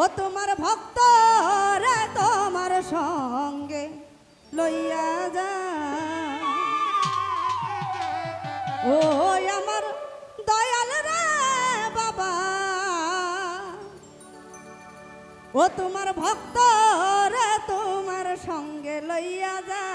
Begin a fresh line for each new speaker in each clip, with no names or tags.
ও তোমার ভক্ত রে তোমার সঙ্গে লইয়া যা। ও আমার দয়াল রে বাবা। ও তোমার ভক্ত রে তোমার সঙ্গে লইয়া যা।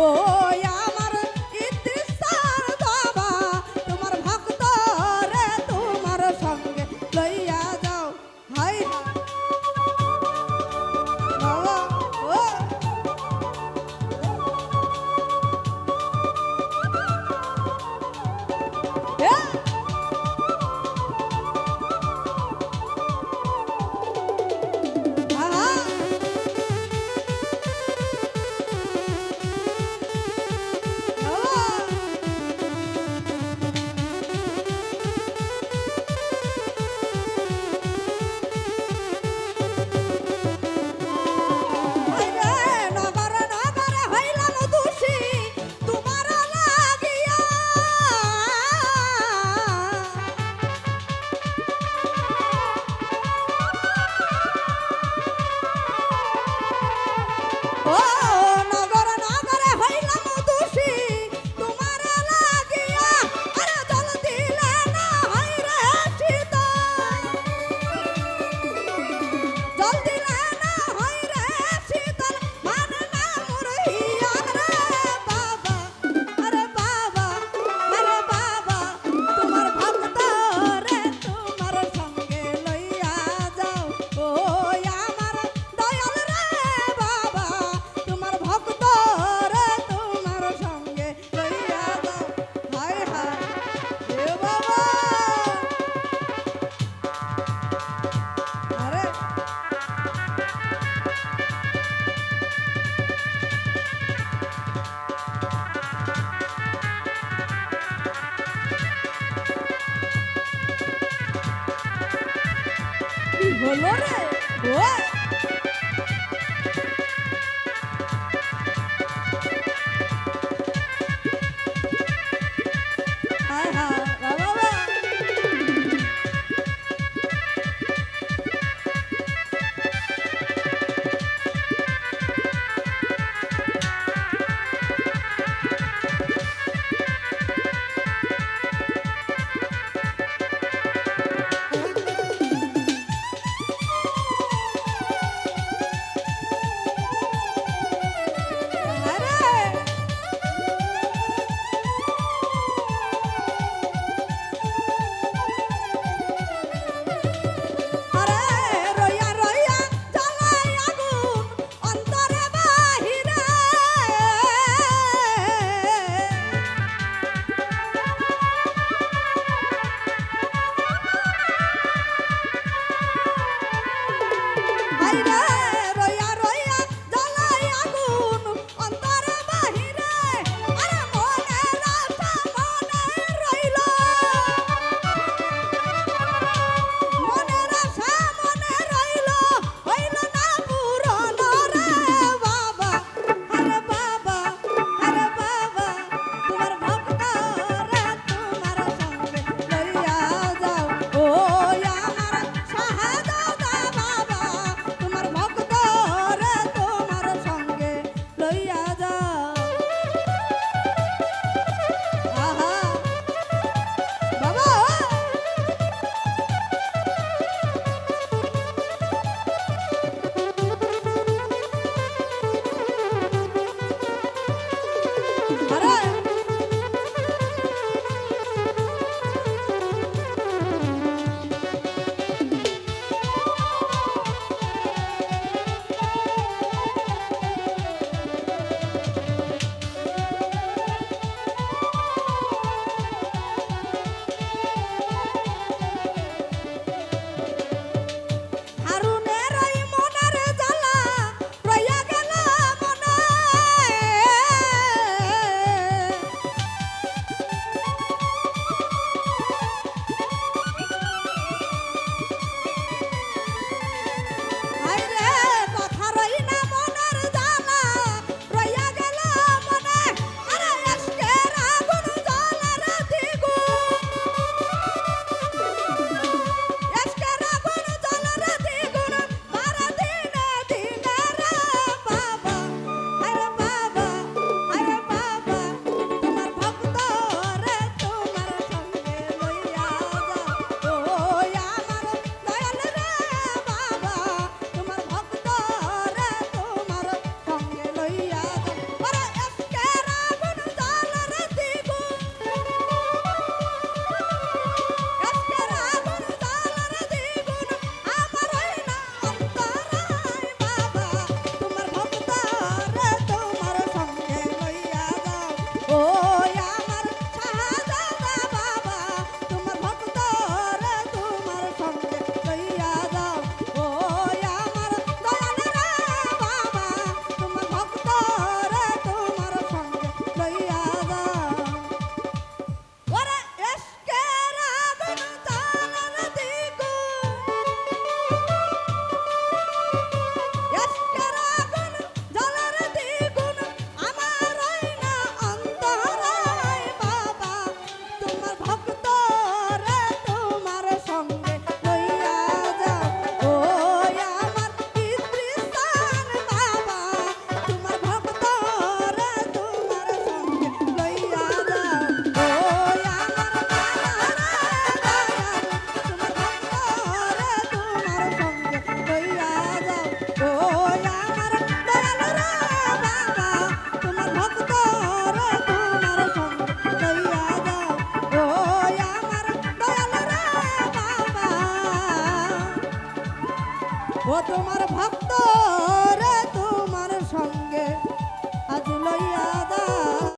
Oh. হলো রে। ও আচ্ছা।